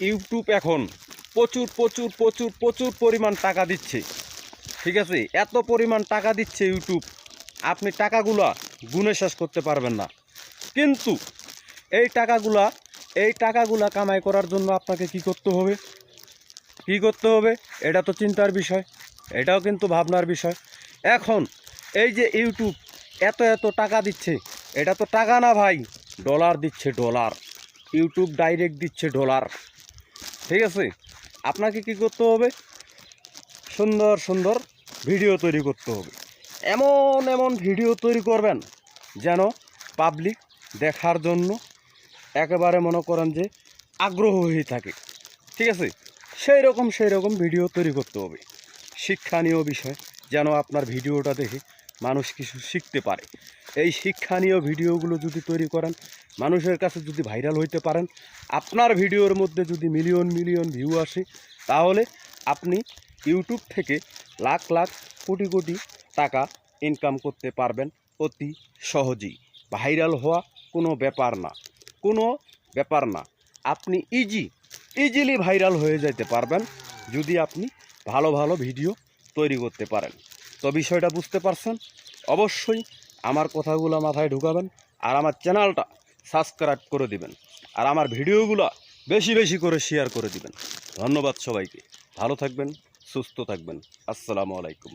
YouTube এখন প্রচুর প্রচুর প্রচুর প্রচুর পরিমাণ টাকা দিচ্ছে। ঠিক আছে? এত পরিমাণ টাকা দিচ্ছে ইউটিউব। আপনি টাকাগুলা গুনে শেষ করতে পারবেন না। কিন্তু এই টাকাগুলা এই টাকাগুলা কামাই করার জন্য আপনাকে কি করতে হবে? কি করতে হবে? এটা তো চিন্তার বিষয়। এটাও কিন্তু ভাবনার বিষয়। এখন এই যে ইউটিউব এত এত টাকা দিচ্ছে, এটা তো টাকা না ভাই, ডলার দিচ্ছে ডলার। ইউটিউব ডাইরেক্ট দিচ্ছে ডলার। ঠিক আছে? আপনাকে কি করতে হবে? সুন্দর সুন্দর ভিডিও তৈরি করতে হবে। এমন এমন ভিডিও তৈরি করবেন যেন পাবলিক দেখার জন্য একেবারে মনে করেন যে আগ্রহ হয়ে থাকে। ঠিক আছে? সেই রকম সেই রকম ভিডিও তৈরি করতে হবে। শিক্ষণীয় বিষয় যেন আপনার ভিডিওটা দেখে মানুষ কিছু শিখতে পারে। এই শিক্ষণীয় ভিডিওগুলো যদি তৈরি করেন মানুষের কাছে যদি ভাইরাল হইতে পারেন, আপনার ভিডিওর মধ্যে যদি মিলিয়ন মিলিয়ন ভিউ আসে, তাহলে আপনি ইউটিউব থেকে লাখ লাখ কোটি কোটি টাকা ইনকাম করতে পারবেন অতি সহজেই। ভাইরাল হওয়া কোনো ব্যাপার না। কোনো ব্যাপার না। আপনি ইজি ইজিলি ভাইরাল হয়ে যেতে পারবেন যদি আপনি ভালো ভালো ভিডিও তৈরি করতে পারেন। তো বিষয়টা বুঝতে পারছেন? অবশ্যই আমার কথাগুলো মাথায় ঢুকাবেন আর আমার চ্যানেলটা সাবস্ক্রাইব করে দিবেন। আর আমার ভিডিওগুলো বেশি বেশি করে শেয়ার করে দিবেন। ধন্যবাদ সবাইকে। ভালো থাকবেন, সুস্থ থাকবেন। আসসালামু আলাইকুম।